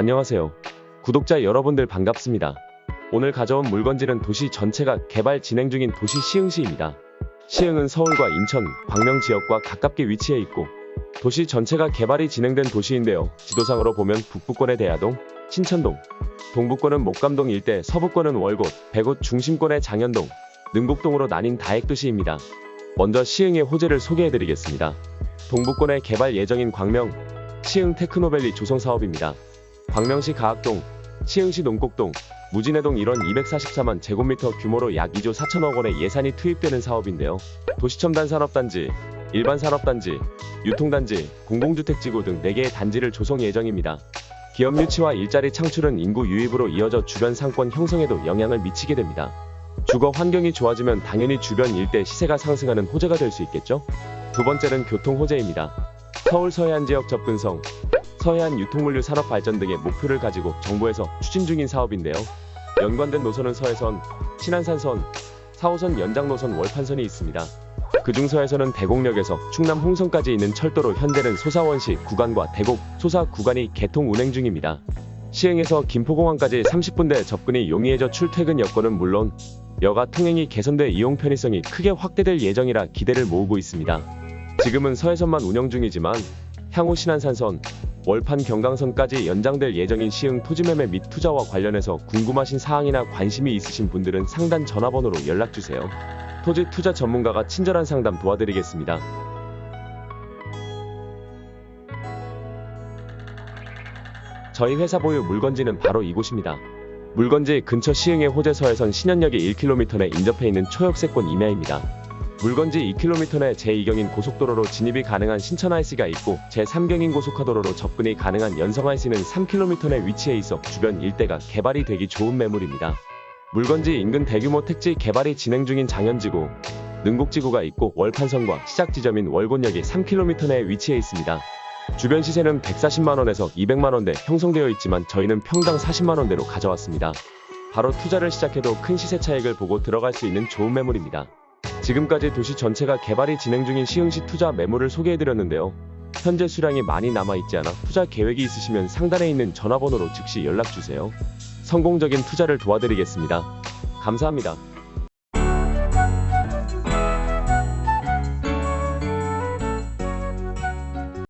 안녕하세요. 구독자 여러분들 반갑습니다. 오늘 가져온 물건지는 도시 전체가 개발 진행 중인 도시 시흥시입니다. 시흥은 서울과 인천, 광명 지역과 가깝게 위치해 있고 도시 전체가 개발이 진행된 도시인데요. 지도상으로 보면 북부권의 대야동, 신천동, 동부권은 목감동 일대, 서부권은 월곶, 백옷 중심권의 장현동, 능북동으로 나뉜 다액도시입니다. 먼저 시흥의 호재를 소개해드리겠습니다. 동부권의 개발 예정인 광명, 시흥 테크노밸리 조성 사업입니다. 광명시 가학동, 시흥시 농곡동, 무진해동 일원 244만 제곱미터 규모로 약 2조 4천억 원의 예산이 투입되는 사업인데요. 도시첨단 산업단지, 일반 산업단지, 유통단지, 공공주택지구 등 4개의 단지를 조성 예정입니다. 기업 유치와 일자리 창출은 인구 유입으로 이어져 주변 상권 형성에도 영향을 미치게 됩니다. 주거 환경이 좋아지면 당연히 주변 일대 시세가 상승하는 호재가 될 수 있겠죠? 두 번째는 교통 호재입니다. 서울 서해안 지역 접근성, 서해안 유통물류 산업 발전 등의 목표를 가지고 정부에서 추진 중인 사업인데요. 연관된 노선은 서해선, 신안산선, 4호선 연장 노선 월판선이 있습니다. 그중 서해선은 대곡역에서 충남 홍성까지 있는 철도로 현재는 소사원시 구간과 대곡, 소사 구간이 개통 운행 중입니다. 시흥에서 김포공항까지 30분대 접근이 용이해져 출퇴근 여건은 물론 여가 통행이 개선돼 이용 편의성이 크게 확대될 예정이라 기대를 모으고 있습니다. 지금은 서해선만 운영 중이지만 향후 신안산선, 월판 경강선까지 연장될 예정인 시흥 토지매매 및 투자와 관련해서 궁금하신 사항이나 관심이 있으신 분들은 상단 전화번호로 연락주세요. 토지 투자 전문가가 친절한 상담 도와드리겠습니다. 저희 회사 보유 물건지는 바로 이곳입니다. 물건지 근처 시흥의 호재서에선 신현역에 1km 내 인접해 있는 초역세권 임야입니다. 물건지 2km 내 제2경인 고속도로로 진입이 가능한 신천IC가 있고 제3경인 고속화도로로 접근이 가능한 연성IC는 3km 내 위치해 있어 주변 일대가 개발이 되기 좋은 매물입니다. 물건지 인근 대규모 택지 개발이 진행 중인 장현지구, 능곡지구가 있고 월판선과 시작 지점인 월곤역이 3km 내에 위치해 있습니다. 주변 시세는 140만원에서 200만원대 형성되어 있지만 저희는 평당 40만원대로 가져왔습니다. 바로 투자를 시작해도 큰 시세 차익을 보고 들어갈 수 있는 좋은 매물입니다. 지금까지 도시 전체가 개발이 진행 중인 시흥시 투자 매물을 소개해드렸는데요. 현재 수량이 많이 남아있지 않아 투자 계획이 있으시면 상단에 있는 전화번호로 즉시 연락주세요. 성공적인 투자를 도와드리겠습니다. 감사합니다.